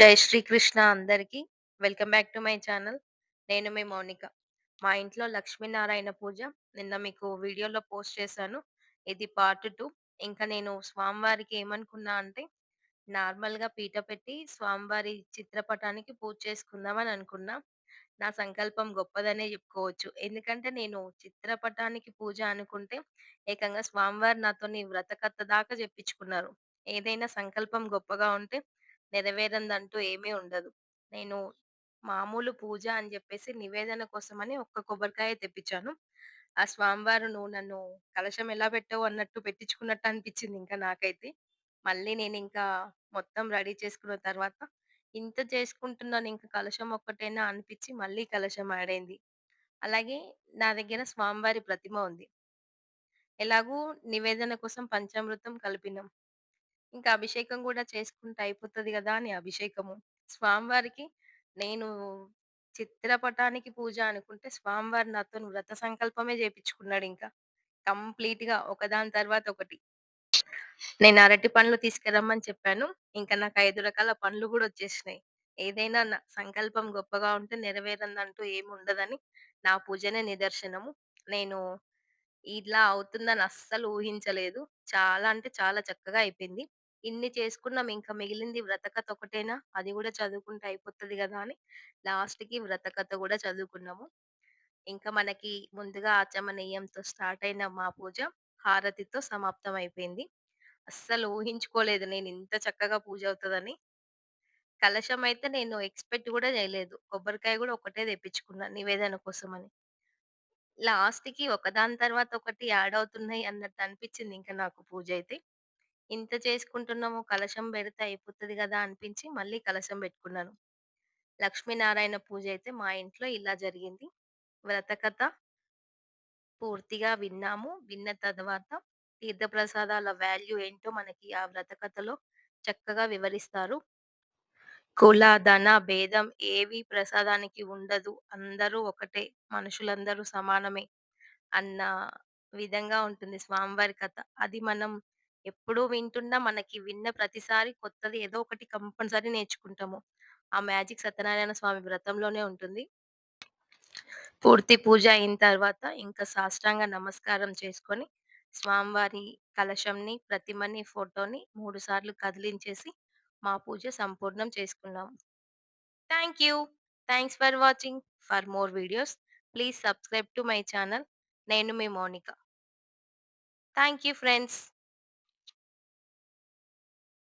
జై శ్రీకృష్ణ అందరికీ. Welcome back to my channel. నేను మీ మౌనిక. మా ఇంట్లో లక్ష్మీనారాయణ పూజ నిన్న మీకు వీడియోలో పోస్ట్ చేశాను. ఇది పార్ట్ టూ ఇంకా నేను స్వామివారికి ఏమనుకున్నా అంటే, నార్మల్‌గా పీట పెట్టి స్వామివారి చిత్రపటానికి పూజ చేసుకుందామని అనుకున్నా. నా సంకల్పం గొప్పదనే చెప్పుకోవచ్చు. ఎందుకంటే నేను చిత్రపటానికి పూజ అనుకుంటే, ఏకంగా స్వామివారు నాతోని వ్రతకథ దాకా చెప్పించుకున్నారు. ఏదైనా సంకల్పం గొప్పగా ఉంటే నెరవేరందంటూ ఏమీ ఉండదు. నేను మామూలు పూజ అని జెప్పేసి నివేదన కోసమని ఒక్క కొబ్బరికాయ తెప్పించాను. ఆ స్వామివారు "నువ్వు నన్ను కలశం ఎలా పెట్టావు" అన్నట్టు పెట్టించుకున్నట్టు అనిపించింది ఇంకా నాకైతే. మళ్ళీ నేనింకా మొత్తం రెడీ చేసుకున్న తర్వాత, ఇంత చేసుకుంటున్నాను ఇంకా కలశం ఒక్కటేనా అనిపిచ్చి మళ్ళీ కలశం ఆడైంది అలాగే నా దగ్గర స్వామివారి ప్రతిమ ఉంది. ఎలాగూ నివేదన కోసం పంచామృతం కలిపినాం. ఇంకా అభిషేకం గూడా చేసుకుంటే అయిపోతది గదా! అని అభిషేకము. స్వామివారికి నేను చిత్రపటానికి పూజ అనుకుంటే, స్వామివారు నాతోని వ్రత సంకల్పమే చేపించుకున్నాడింకా. కంప్లీట్‌గా ఒకదాని తర్వాత ఒకటి. నేను అరటి పండ్లు తీసుకురమ్మని చెప్పాను. ఇంకా నాకు 5 రకాల పండ్లు గూడా వచ్చేసినాయి. ఏదైనా నా సంకల్పం గొప్పగా ఉంటే నెరవేరనిదంటూ ఏముండదని నా పూజనే నిదర్శనము. నేను ఇలా అవుతుందని అస్సలు ఊహించలేదు. చాలా అంటే చాలా చక్కగా అయిపోయింది. ఇన్ని చేసుకున్నాం ఇంకా మిగిలింది వ్రతకథ ఒకటేనా? అది కూడా చదువుకుంటే అయిపోతది కదా అని లాస్ట్‌కి వ్రతకథ కూడా చదువుకున్నాము. ఇంకా మనకి ముందుగా ఆచమనీయంతో స్టార్ట్ అయిన మా పూజ హారతితో సమాప్తం అయిపోయింది. అస్సలు ఊహించుకోలేదు నేను ఇంత చక్కగా పూజ అవుతదని. కలశం అయితే నేను ఎక్స్‌పెక్ట్ కూడా చేయలేదు. కొబ్బరికాయ కూడా ఒకటే తెప్పించుకున్నా నివేదన కోసమని. లాస్ట్‌కి ఒకదాని తర్వాత ఒకటి యాడ్ అవుతున్నాయి అన్నట్టు అనిపించింది ఇంకా నాకు పూజ అయితే. ఇంత చేసుకుంటున్నాము కలశం పెడితే అయిపోతుంది కదా అనిపించి మళ్ళీ కలశం పెట్టుకున్నాను. లక్ష్మీనారాయణ పూజ అయితే మా ఇంట్లో ఇలా జరిగింది. వ్రతకథ పూర్తిగా విన్నాము. విన్న తర్వాత తీర్థప్రసాదాల వాల్యూ ఏంటో మనకి ఆ వ్రతకథలో చక్కగా వివరిస్తారు. కుల, ధన భేదం ఏవి ప్రసాదానికి ఉండదు. అందరూ ఒకటే. మనుషులందరూ సమానమే అన్న విధంగా ఉంటుంది స్వామివారి కథ. అది మనం ఎప్పుడూ వింటున్నా మనకి విన్న ప్రతిసారి కొత్తది ఏదో ఒకటి కంపల్సరీ నేర్చుకుంటాము. ఆ మ్యాజిక్ సత్యనారాయణ స్వామి వ్రతంలోనే ఉంటుంది. పూర్తి పూజ అయిన తర్వాత ఇంకా సాష్టాంగ నమస్కారం చేసుకొని, స్వామివారి కలశంని, ప్రతిమని, ఫోటోని 3 సార్లు కదిలించేసి మా పూజ సంపూర్ణం చేసుకున్నాం. Thank you. Thanks for watching. For more videos please subscribe to my channel. నేను మీ మౌనిక. Thank you friends.